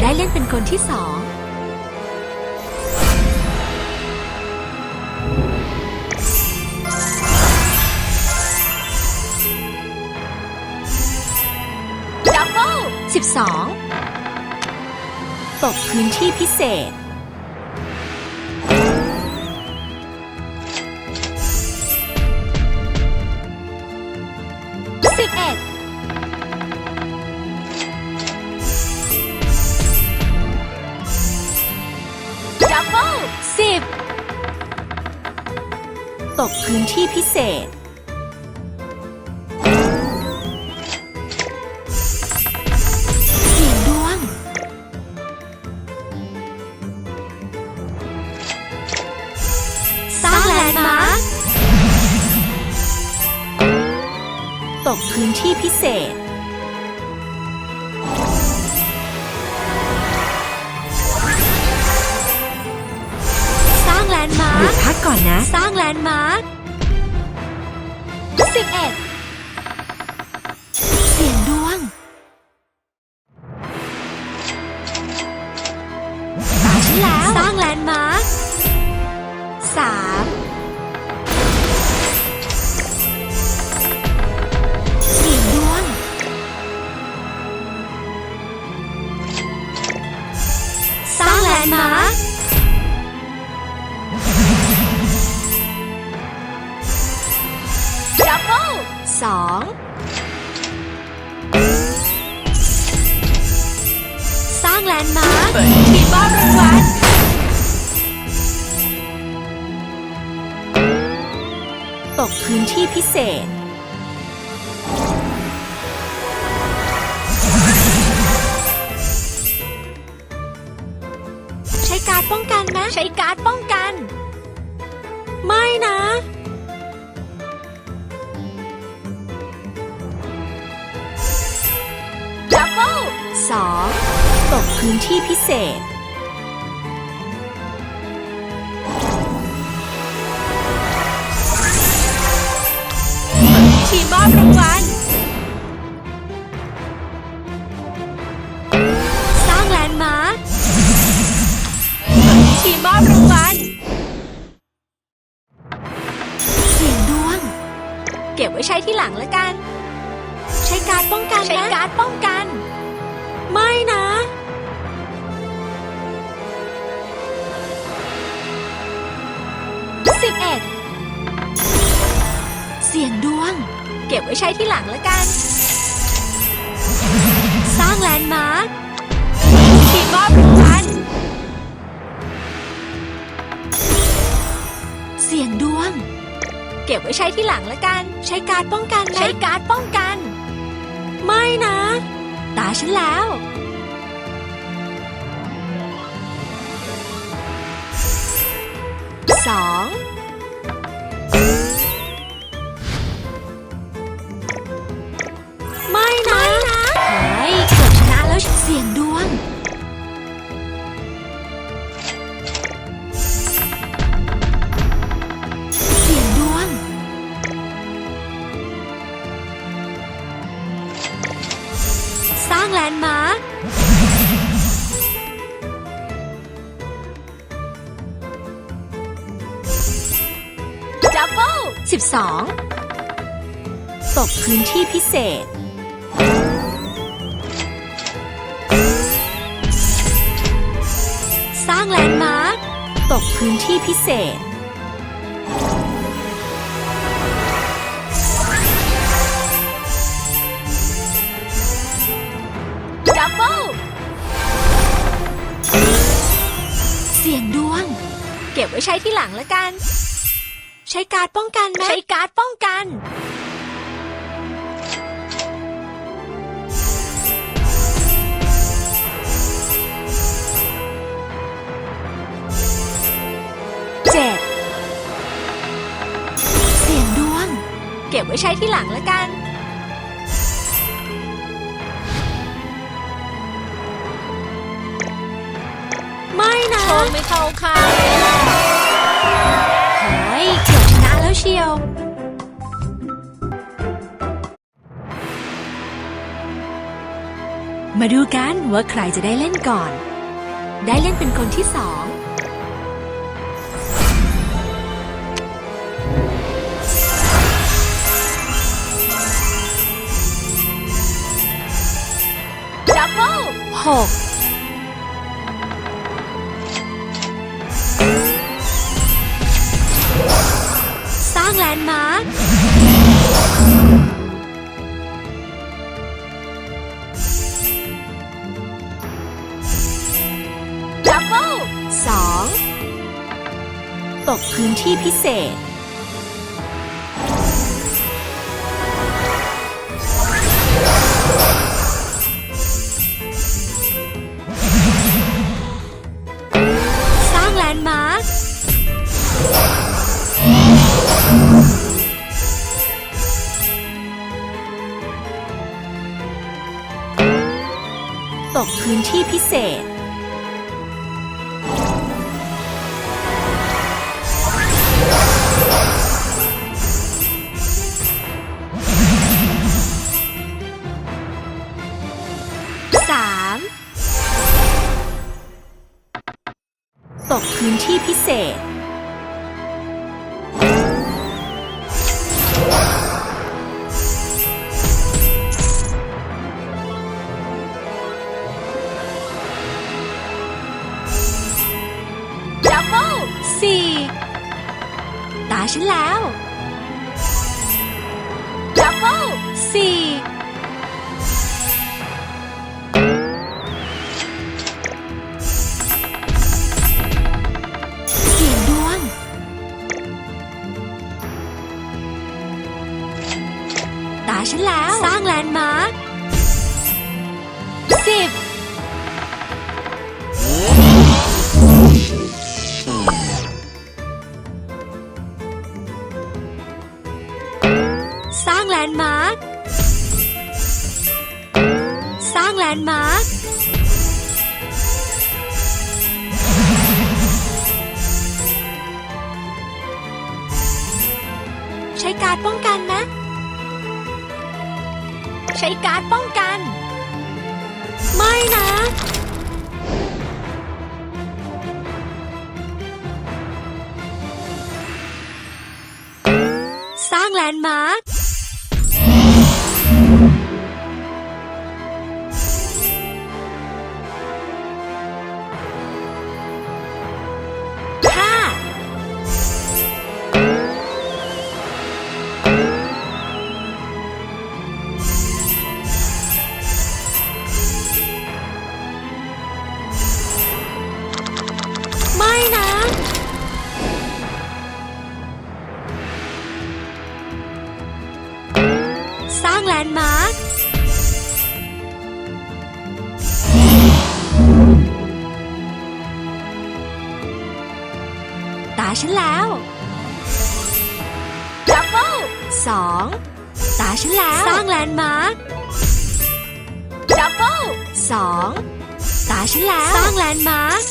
ได้เล่นเป็นคนที่สอง ดับเบิลสิบสองตกพื้นที่พิเศษ ตกพื้นที่พิเศษเสียงดวง สร้างแลนด์มาร์คตกพื้นที่พิเศษ ก่อนนะ สร้างแลนด์มาร์ค11 สองสร้างแลนด์มาร์คทีบ้านรางวัลตกพื้นที่พิเศษ ใช้การป้องกันไหมใช้การป้องกัน ไม่นะ 2. ตกพื้นที่พิเศษ ทีมมอบรางวัลสร้างแลนด์มาร์คทีมมอบรางวัลเสี่ยงดวง เก็บไว้ใช้ที่หลังแล้วกัน ก็บไว้ใช้ที่หลังแล้วกัน สร้างแลนด์มาร์คทีมมอบรางวัลเสียงดวง เก็บไว้ใช้ที่หลังแล้วกัน ใช้การดป้องกันไหมใช้การดป้องกัน ไม่นะ ตาฉันแล้ว สอง ดับเบิลสิบสองตกพื้นที่พิเศษ สร้างแลนด์มาร์ค ตกพื้นที่พิเศษ ดับเบิลเสียงดวง เก็บไว้ใช้ที่หลังแล้วกัน ใช้การดป้องกันไหมใช้การดป้องกันเจ็ดเสียงดวง เก็บไว้ใช้ที่หลังแล้วกันไม่นะ โชคไม่เข้าใคร มาดูกันว่าใครจะได้เล่นก่อน ได้เล่นเป็นคนที่สองดับเบิลหก 2. ตกพื้นที่พิเศษ สร้างแลนด์มาร์คตกพื้นที่พิเศษ ที่พิเศษ ดับเบิลสี่ตาฉันแล้ว ดับเบิลสี่ ตาฉันแล้ว สร้างแลนด์มาร์คสิบสร้างแลนด์มาร์คสร้างแลนด์มาร์คใช้การป้องกันนะ ใช้การดป้องกัน ไม่นะ สร้างแลนด์มาร์ค ฉันแล้วดับเบิลสองตาฉันแล้ว สร้างแลนด์มาร์คดับเบิลสองตาฉันแล้ว สร้างแลนด์มาร์ค